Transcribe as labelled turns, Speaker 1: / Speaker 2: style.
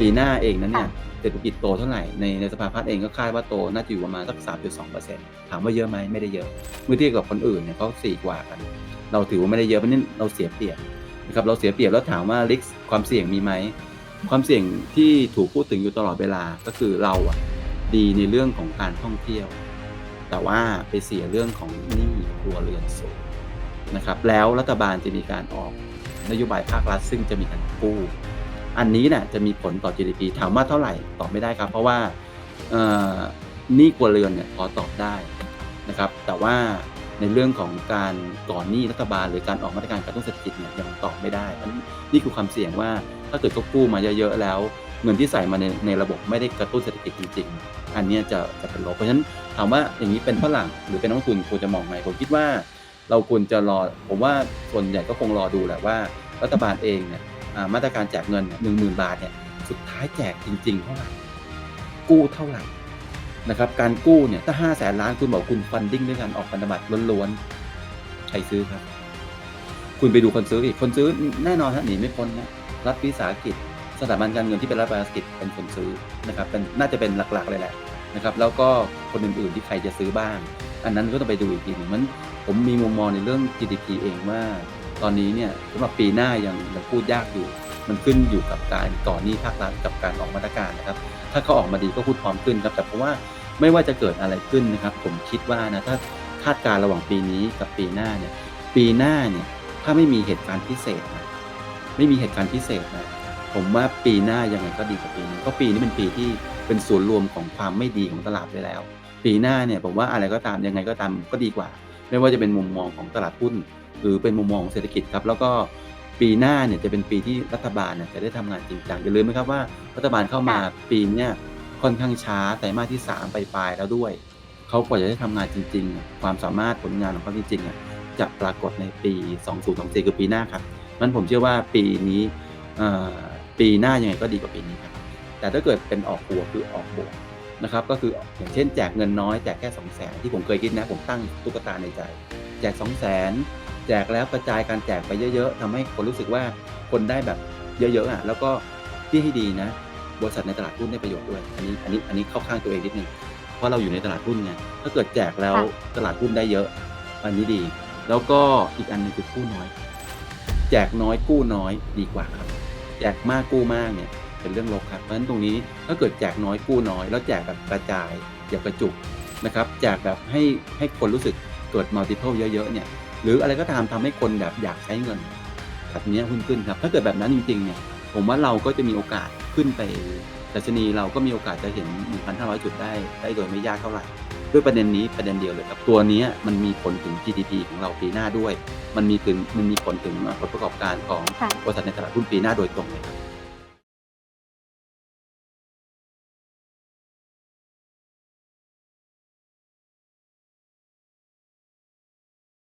Speaker 1: ปีหน้าเองนั้นเนี่ย
Speaker 2: ค่ะ
Speaker 1: เศรษฐกิจโตเท่าไหร่ในในสภาพัฒน์เองก็คาดว่าโตน่าจะอยู่ประมาณสัก 3.2%ถามว่าเยอะไหมไม่ได้เยอะ เมื่อเทียบกับคนอื่นเนี่ยเขาสี่กว่ากัน เราถือว่าไม่ได้เยอะเพราะฉะนั้นเราเสียเปรียบนะครับเราเสียเปรียบแล้วถามว่าริกความเสี่ยงมีไหมความเสี่ยงที่ถูกพูดถึงอยู่ตลอดเวลาก็คือเราอะดีในเรื่องของการท่องเที่ยว แต่ว่าไปเสียเรื่องของหนี้ครัวเรือนสูงนะครับแล้วรัฐบาลจะมีการออกนโยบายภาครัฐซึ่งจะมีการกู้ อันนี้เนี่ยจะมีผลต่อ GDP ถามว่าเท่าไหร่ตอบไม่ได้ครับ เพราะว่าหนี้ครัวเรือนเนี่ยพอตอบได้นะครับ แต่ว่าในเรื่องของการก่อนหนี้รัฐบาล หรือการออกมาตรการกระตุ้นเศรษฐกิจเนี่ยยังตอบไม่ได้นนี้นี่คือความเสี่ยงว่าถ้าเกิดเขากู้มาเยอะๆแล้ว เงินที่ใส่มาในในระบบไม่ได้กระตุ้นเศรษฐกิจจริง ๆ อันนี้จะจะเป็นลบเพราะฉะนั้นถามว่าอย่างนี้เป็นฝรั่งหรือเป็นนักลงทุนควรจะมองไหมผมคิดว่าเราควรจะรอผมว่าส่วนใหญ่ก็คงรอดูแหละว่ารัฐบาลเองเนี่ย มาตรการแจกเงินหนึ่งหมื่นบาทเนี่ยสุดท้ายแจกจริง ๆ เท่าไหร่กู้เท่าไหร่นะครับการกู้เนี่ยถ้าห้าแสนล้านคุณบอกคุณฟันดิ้งด้วยการออกพันธบัตรล้วนๆใครซื้อครับ คุณไปดูคนซื้ออีกคนซื้อแน่นอนฮะหนีไม่พ้นนะรัฐวิสาหกิจ สถาบันการเงินที่เป็นรัฐวิสาหกิจเป็นคนซื้อนะครับเป็นน่าจะเป็นหลักๆเลยแหละนะครับแล้วก็คนอื่นๆที่ใครจะซื้อบ้าง อันนั้นก็ต้องไปดูอีกทีหนึ่งมันผมมีมุมมองในเรื่อง GDP เองว่า ตอนนี้เนี่ยสำหรับปีหน้ายังยังพูดยากอยู่ มันขึ้นอยู่กับการก่อนหนี้ภาครัฐกับการออกมาตรการนะครับ ถ้าเขาออกมาดีก็พูดพร้อมขึ้นครับแต่เพราะว่าไม่ว่าจะเกิดอะไรขึ้นนะครับ ผมคิดว่านะถ้าคาดการณ์ระหว่างปีนี้กับปีหน้าเนี่ยปีหน้าเนี่ยถ้าไม่มีเหตุการณ์พิเศษนะไม่มีเหตุการณ์พิเศษนะผมว่าปีหน้ายังไงก็ดีกว่าปีนี้เพราะปีนี้เป็นปีที่เป็นส่วนรวมของความไม่ดีของตลาดไปแล้ว ปีหน้าเนี่ยผมว่าอะไรก็ตามยังไงก็ตามก็ดีกว่า ไม่ว่าจะเป็นมุมมองของตลาดหุ้น หรือเป็นมุมมองของเศรษฐกิจครับ แล้วก็ปีหน้าเนี่ยจะเป็นปีที่รัฐบาลเนี่ยจะได้ทำงานจริงจังอย่าลืมนะครับว่ารัฐบาลเข้ามาปีเนี้ยค่อนข้างช้าไตรมาสที่3ไปปลายๆแล้วด้วยเขากว่าจะได้ทำงานจริงๆเนี่ยความสามารถผลงานของเขาจริงๆอะจะปรากฏในปี 2024 คือปีหน้าครับนั้นผมเชื่อว่าปีนี้เอ่อปีหน้ายังไงก็ดีกว่าปีนี้ครับแต่ถ้าเกิดเป็นออกหัวคือออกบวก นะครับก็คืออย่างเช่นแจกเงินน้อยแจกแค่2 0 0แสนที่ผมเคยคิดนะผมตั้งตุ๊กตาในใจ แจก 2 0 0แสนแจกแล้วกระจายการแจกไปเยอะๆทำให้คนรู้สึกว่าคนได้แบบเยอะๆอะแล้วก็ที่ให้ดีนะ บริษัทในตลาดหุ้นได้ประโยชน์ด้วย อันนี้อันนี้อันนี้เข้าข้างตัวเองนิดนึงเพราะเราอยู่ในตลาดหุ้นไงถ้าเกิดแจกแล้ว
Speaker 2: ค่ะ
Speaker 1: ตลาดหุ้นได้เยอะอันนี้ดี แล้วก็อีกอันหนึงคือกู้น้อย แจกน้อยกู้น้อยดีกว่าครับ แจกมากกู้มากเนี่ย เป็นเรื่องลบครับเพราะฉะนั้นตรงนี้ถ้าเกิดแจกน้อยกู้น้อย แล้วแจกแบบกระจายอย่ากระจุกนะครับแจกแบบให้ให้คนรู้สึกเกิด multiple เยอะๆเนี่ยหรืออะไรก็ตามทำให้คนแบบอยากใช้เงินแบบเนี้ยหุ้นขึ้นครับ ถ้าเกิดแบบนั้นจริงๆเนี่ยผมว่าเราก็จะมีโอกาสขึ้นไปดัชนีเราก็มีโอกาสจะเห็น 1,500 จุดได้ได้โดยไม่ยากเท่าไหร่ ด้วยประเด็นนี้ประเด็นเดียวเลยครับ ตัวเนี้ยมันมีผลถึง GDP ของเราปีหน้าด้วย มันมีถึงมันมีผลถึงผลประกอบการของ
Speaker 2: ค่ะ
Speaker 1: บริษัทในตลาดหุ้นปีหน้าโดยตรงเลยครับ